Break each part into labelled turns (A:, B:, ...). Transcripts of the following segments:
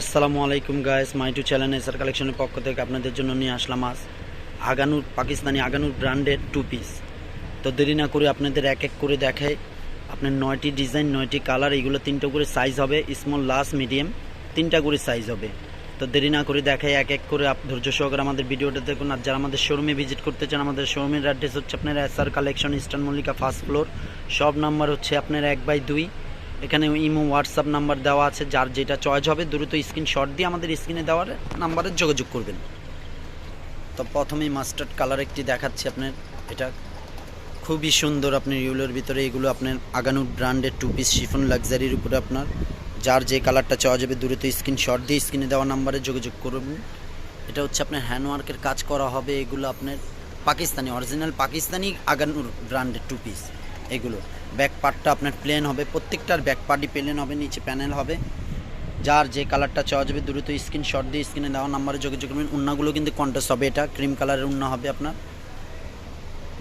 A: আসসালামু আলাইকুম guys my to channel S R কালেকশনের পক্ষ থেকে আপনাদের জন্য নিয়ে আসলাম আজ আগানুর, পাকিস্তানি আগানুর ব্র্যান্ডের টু পিস তো দেরি না করে আপনাদের এক এক করে দেখায় আপনার নয়টি ডিজাইন নয়টি কালার এগুলো তিনটা করে সাইজ হবে স্মল লাস্ট মিডিয়াম তিনটা করে সাইজ হবে। তো দেরি না করে দেখাই, এক এক করে ধৈর্য সহকারে আমাদের ভিডিওটা দেখুন। আর যারা আমাদের শোরুমে ভিজিট করতে চান, আমাদের শোরুমের অ্যাড্রেস হচ্ছে আপনার S R collection eastern Mallika first floor সব নাম্বার হচ্ছে আপনার এক বাই দুই। এখানে ইমো, হোয়াটসঅ্যাপ নাম্বার দেওয়া আছে, যার যেটা চয়েস হবে, দ্রুত স্ক্রিনশট দিয়ে আমাদের স্ক্রিনে দেওয়ার নাম্বারে যোগাযোগ করবেন। তো প্রথমেই মাস্টার্ড কালার একটি দেখাচ্ছি আপনার। এটা খুবই সুন্দর আপনার ইউলোর ভিতরে, এগুলো আপনার আগানুর ব্র্যান্ডের টু পিস শিফন লাক্সারির উপরে আপনার। যার যে কালারটা চাওয়া যাবে দ্রুত স্ক্রিনশট দিয়ে স্ক্রিনে দেওয়া নাম্বারে যোগাযোগ করবেন। এটা হচ্ছে আপনার হ্যান্ডওয়ার্কের কাজ করা হবে, এগুলো আপনার পাকিস্তানি অরিজিনাল পাকিস্তানি আগানুর ব্র্যান্ডের টু পিস এগুলো। ব্যাক পার্টটা আপনার প্লেন হবে, প্রত্যেকটার ব্যাক পার্টই প্লেন হবে, নিচে প্যানেল হবে। যার যে কালারটা চাওয়া যাবে, দ্রুত স্ক্রিনশট দিয়ে স্ক্রিনে দেওয়া নাম্বারে যোগাযোগ করবেন। উন্নাগুলো কিন্তু কন্টেস্ট হবে, এটা ক্রিম কালারের উন্না হবে আপনার।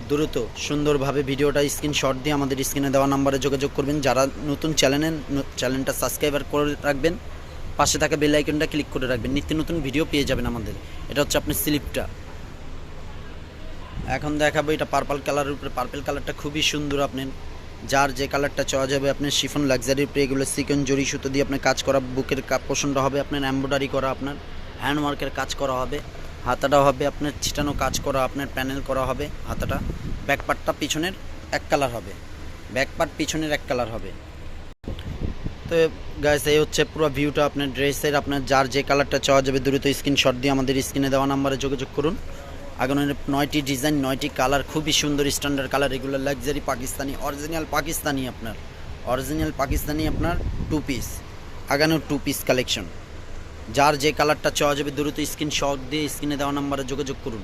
A: দ্রুত, সুন্দরভাবে ভিডিওটা স্ক্রিনশট দিয়ে আমাদের স্ক্রিনে দেওয়া নাম্বারে যোগাযোগ করবেন। যারা নতুন চ্যানেলের চ্যানেলটা সাবস্ক্রাইবার করে রাখবেন, পাশে থাকা বেল আইকনটা ক্লিক করে রাখবেন। নিত্য নতুন ভিডিও পেয়ে যাবেন আমাদের। এটা হচ্ছে আপনার স্লিপটা এখন দেখাবো এটা পার্পল কালারের উপরে। পার্পল কালারটা খুবই সুন্দর আপনার যার যে কালারটা চাওয়া যাবে আপনার শিফন লাক্সারি উপরে এগুলো সিকন জরি সুতো দিয়ে আপনার কাজ করা, বুকের পোষণটা হবে আপনার এমব্রয়ডারি করা আপনার হ্যান্ডওয়ার্কের কাজ করা হবে। হাতাটা হবে আপনার, ছিটানো কাজ করা আপনার প্যানেল করা হবে হাতাটা। ব্যাক পার্টটা পিছনের এক কালার হবে। ব্যাক পার্ট পিছনের এক কালার হবে। তো গাইস এই হচ্ছে পুরো ভিউটা আপনার ড্রেসের আপনার যার যে কালারটা চাওয়া যাবে দ্রুত স্ক্রিনশট দিয়ে আমাদের স্ক্রিনে দেওয়া নাম্বারে যোগাযোগ করুন। আগুনের নয়টি ডিজাইন, নয়টি কালার, খুবই সুন্দর স্ট্যান্ডার্ড কালার, এগুলো লাক্সারি পাকিস্তানি অরিজিনাল পাকিস্তানি আপনার অরিজিনাল পাকিস্তানি আপনার two piece Aghanoor two piece collection যার যে কালারটা চাওয়া যাবে দ্রুত স্ক্রিন স্ক্রিনশট দিয়ে স্ক্রিনে দেওয়া নাম্বারে যোগাযোগ করুন।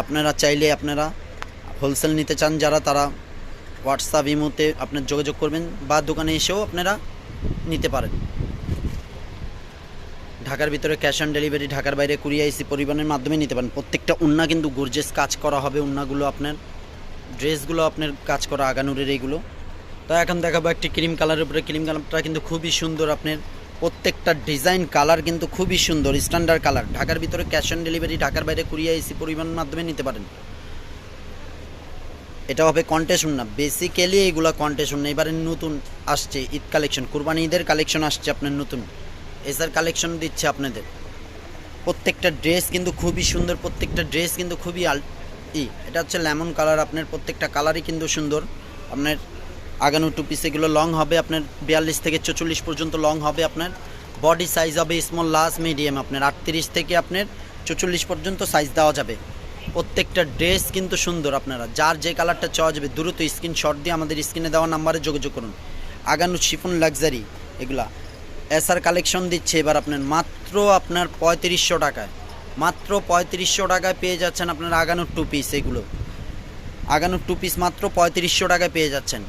A: আপনারা চাইলে আপনারা হোলসেল নিতে চান, যারা তারা হোয়াটসঅ্যাপ ইমোতে আপনার যোগাযোগ করবেন বা দোকানে এসেও আপনারা নিতে পারেন। ঢাকার ভিতরে ক্যাশ অন ডেলিভারি ঢাকার বাইরে কুরিয়া এসি পরিবহনের মাধ্যমে নিতে পারেন। প্রত্যেকটা উন্না কিন্তু গর্জেস কাজ করা হবে, উন্নাগুলো আপনার ড্রেসগুলো আপনার কাজ করা, আগানুরের এইগুলো। তো এখন দেখাবো একটি ক্রিম কালারের উপরে। ক্রিম কালারটা কিন্তু খুবই সুন্দর আপনার, প্রত্যেকটা ডিজাইন কালার কিন্তু খুবই সুন্দর স্ট্যান্ডার্ড কালার। ঢাকার ভিতরে ক্যাশ অন ডেলিভারি ঢাকার বাইরে কুরিয়া এসি পরিবহনের মাধ্যমে নিতে পারেন। এটা হবে কন্টেস্ট না বেসিক্যালি এগুলো কন্টেস্ট না এবারে নতুন আসছে ঈদ কালেকশন। কুরবানি ঈদের কালেকশন আসছে আপনার নতুন। এসার কালেকশন দিচ্ছে আপনাদের। প্রত্যেকটা ড্রেস কিন্তু খুবই সুন্দর, প্রত্যেকটা ড্রেস কিন্তু খুবই আল ই। এটা হচ্ছে লেমন কালার আপনার প্রত্যেকটা কালারই কিন্তু সুন্দর। আপনার আগানো টু পিস এগুলো লং হবে, আপনার বিয়াল্লিশ থেকে চল্লিশ পর্যন্ত লং হবে আপনার। বডি সাইজ হবে স্মল লার্জ মিডিয়াম আপনার। আটত্রিশ থেকে আপনার চল্লিশ পর্যন্ত সাইজ দেওয়া যাবে। প্রত্যেকটা ড্রেস কিন্তু সুন্দর আপনারা। যার যে কালারটা চাওয়া যাবে, দ্রুত স্ক্রিনশট দিয়ে আমাদের স্ক্রিনে দেওয়া নাম্বারে যোগাযোগ করুন। আগানো শিফন লাক্সারি এগুলা। এসআর কালেকশন দিচ্ছে। এবার আপনার মাত্র আপনার পঁয়ত্রিশশো টাকায়। মাত্র পঁয়ত্রিশশো টাকায় পেয়ে যাচ্ছেন আপনার আগানোর টু পিস এগুলো। আগানোর টু পিস মাত্র পঁয়ত্রিশশো টাকায় পেয়ে যাচ্ছেন।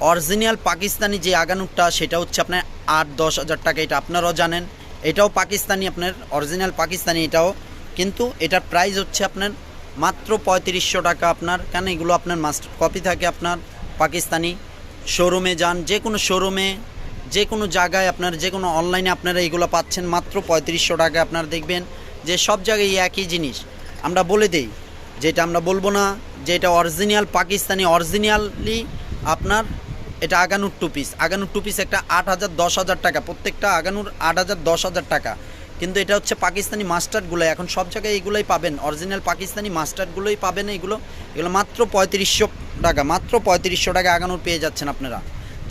A: অরিজিনাল পাকিস্তানি যে আগানুরটা, সেটা হচ্ছে আপনার আট, দশ হাজার টাকা। এটা আপনারাও জানেন। এটাও পাকিস্তানি আপনার, অরিজিনাল পাকিস্তানি এটাও। কিন্তু এটার প্রাইস হচ্ছে আপনার মাত্র পঁয়ত্রিশশো টাকা আপনার। কেন এগুলো আপনার মাস্টার কপি থাকে আপনার পাকিস্তানি শোরুমে যান। যে কোনো শোরুমে যে কোনো জায়গায় আপনার, যে কোনো অনলাইনে আপনারা এগুলো পাচ্ছেন, মাত্র পঁয়ত্রিশশো টাকা আপনারা দেখবেন যে সব জায়গায় একই জিনিস। আমরা বলে দেই, যেটা আমরা বলব না যে এটা অরিজিনাল পাকিস্তানি অরিজিনালি আপনার এটা Aghanoor two piece Aghanoor two piece একটা আট হাজার, দশ হাজার টাকা, প্রত্যেকটা আগানুর আট হাজার, দশ হাজার টাকা। কিন্তু এটা হচ্ছে পাকিস্তানি মাস্টার্ডগুলো এখন সব জায়গায় এগুলোই পাবেন। অরিজিনাল পাকিস্তানি মাস্টার্ডগুলোই পাবেন এগুলো। এগুলো মাত্র পঁয়ত্রিশশো টাকা, মাত্র পঁয়ত্রিশশো টাকা আগানোর পেয়ে যাচ্ছেন আপনারা।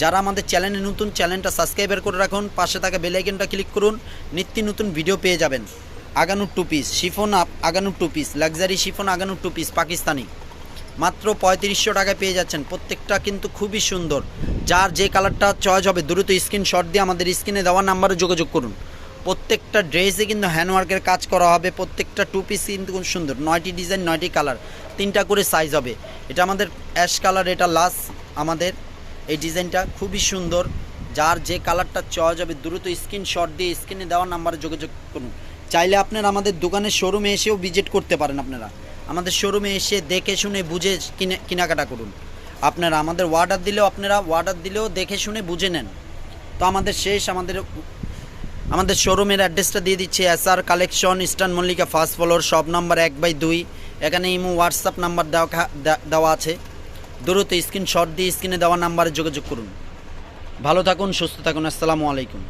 A: যারা আমাদের চ্যানেলে নতুন, চ্যানেলটা সাবস্ক্রাইবার করে রাখুন, পাশে থাকা বেলাইকনটা ক্লিক করুন, নিত্য নতুন ভিডিও পেয়ে যাবেন। Aganoor two piece chiffon up Aghanoor two piece luxury chiffon Aghanoor two piece Pakistani. মাত্র পঁয়ত্রিশশো টাকায় পেয়ে যাচ্ছেন। প্রত্যেকটা কিন্তু খুবই সুন্দর। যার যে কালারটা চয়েস হবে, দ্রুত স্ক্রিনশট দিয়ে আমাদের স্ক্রিনে দেওয়া নাম্বারে যোগাযোগ করুন। প্রত্যেকটা ড্রেসে কিন্তু হ্যান্ডওয়ার্কের কাজ করা হবে। প্রত্যেকটা টু পিস কিন্তু খুব সুন্দর। নয়টি ডিজাইন নয়টি কালার তিনটা করে সাইজ হবে। এটা আমাদের অ্যাশ কালার এটা লাস্ট আমাদের এই ডিজাইনটা খুবই সুন্দর। যার যে কালারটা চয়েস হবে দ্রুত স্ক্রিনশট দিয়ে স্ক্রিনে দেওয়া নাম্বারে যোগাযোগ করুন। চাইলে আপনারা আমাদের দোকানের শোরুমে এসেও ভিজিট করতে পারেন আপনারা। আমাদের শোরুমে এসে দেখে শুনে বুঝে কিনে কেনাকাটা করুন। আপনারা আমাদের অর্ডার দিলেও আপনারা অর্ডার দিলেও দেখে শুনে বুঝে নেন। তো আমাদের শেষ আমাদের আমাদের শোরুমের অ্যাড্রেসটা দিয়ে দিচ্ছি S R collection, eastern Mallika first floor shop number এক বাই দুই। এখানে ইমো, হোয়াটসঅ্যাপ নাম্বার দেওয়া দেওয়া আছে। দ্রুত স্ক্রিনশট দিয়ে স্ক্রিনে দেওয়া নাম্বারে যোগাযোগ করুন। ভালো থাকুন সুস্থ থাকুন আসসালামু আলাইকুম।